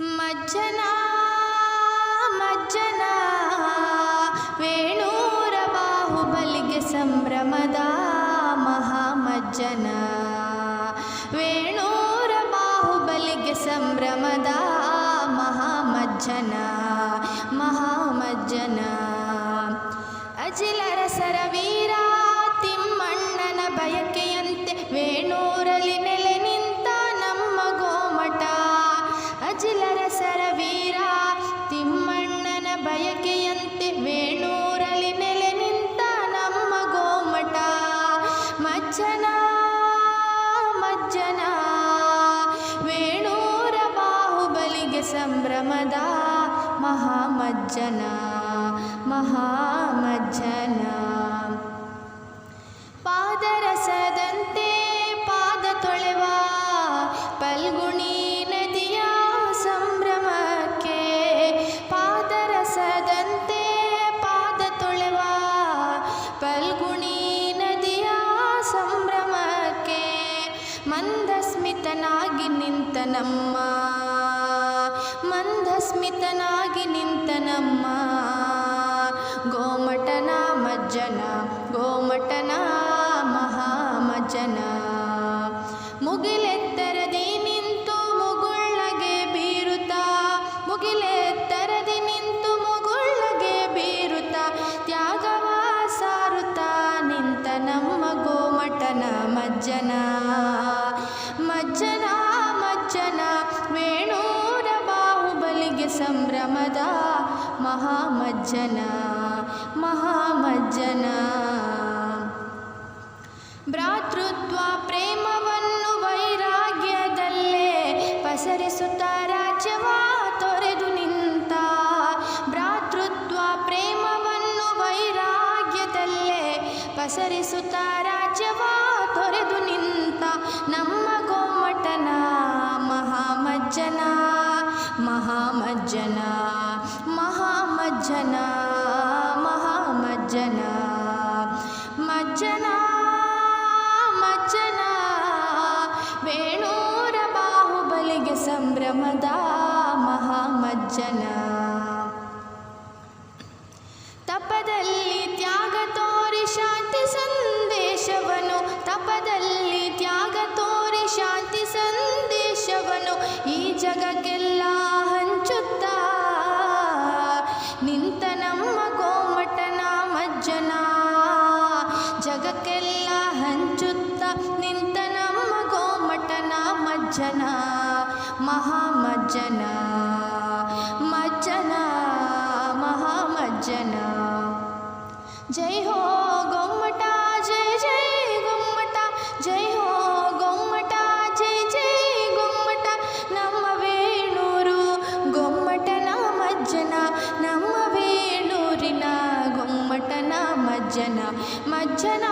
ಮಜ್ಜನ ಮಜ್ಜನ ವೇಣೂರ ಬಾಹುಬಲಿಗೆ ಸಂಭ್ರಮದ ಮಹಾಮಜ್ಜನ ವೇಣೂರ ಬಾಹುಬಲಿಗೆ ಸಂಭ್ರಮದ ಮಹಾಮಜ್ಜನ ಮಹಾಮಜ್ಜನ. ಮಜ್ಜನ ವೇಣೂರ ಬಾಹುಬಲಿಗೆ ಸಂಭ್ರಮದ ಮಹಾಮಜ್ಜನ ಮಹಾಮಜ್ಜನ ಮಂದಸ್ಮಿತನಾಗಿ ನಿಂತ ನಮ್ಮ ಮಂದಸ್ಮಿತನಾಗಿ ನಿಂತ ನಮ್ಮ ಗೋಮಟನ ಮಜ್ಜನ, ಗೋಮಟನ ಮಹಾಮಜ್ಜನ. ಮುಗಿಲೆತ್ತರದಿ ನಿಂತು ಮುಗುಳ್ಳಗೆ ಬೀರುತ್ತಾ, ಮುಗಿಲೆತ್ತರದಿ ನಿಂತು ಮುಗುಳ್ಳಗೆ ಬೀರುತ್ತಾ ತ್ಯಾಗವ ಸಾರುತ್ತಾ ನಿಂತ ನಮ್ಮ ಗೋಮಟನ ಮಜ್ಜನ. ಸಂಭ್ರಮದ ಮಹಾಮಜ್ಜನ ಮಹಾಮಜ್ಜನ. ಭ್ರಾತೃತ್ವ ಪ್ರೇಮವನ್ನು ವೈರಾಗ್ಯದಲ್ಲೇ ಪಸರಿಸುತ್ತ ರಾಜ್ಯವ ತೊರೆದು ನಿಂತ. ಭ್ರಾತೃತ್ವ ಪ್ರೇಮವನ್ನು ವೈರಾಗ್ಯದಲ್ಲೇ ಪಸರಿಸುತ್ತ ರಾಜ್ಯವ ತೊರೆದು महामज्जना महामज्जना महामज्जना मज्जना मज्जना वेणोरबाहुबलि संभ्रमदा महामज्जन। ಮಜ್ಜನ ಮಹಾಮಜ್ಜನ ಮಜ್ಜನ ಮಹಾಮಜ್ಜನ ಜೈ ಹೋ ಗೊಮ್ಮಟ ಜೈ ಜೈ ಗೊಮ್ಮಟ ಜೈ ಹೋ ಗೊಮ್ಮಟ ಜೈ ಜೈ ಗೊಮ್ಮಟ ನಮ್ಮ ವೇಣೂರು ಗೊಮ್ಮಟನ ಮಜ್ಜನ ನಮ್ಮ ವೇಣೂರಿನ ಗೊಮ್ಮಟನ ಮಜ್ಜನ ಮಜ್ಜನ ಮಜ್ಜನ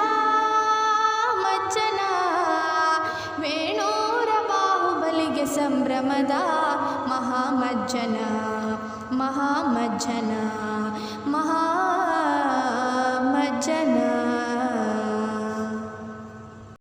भ्रमदा महामज्जना महामज्जना महा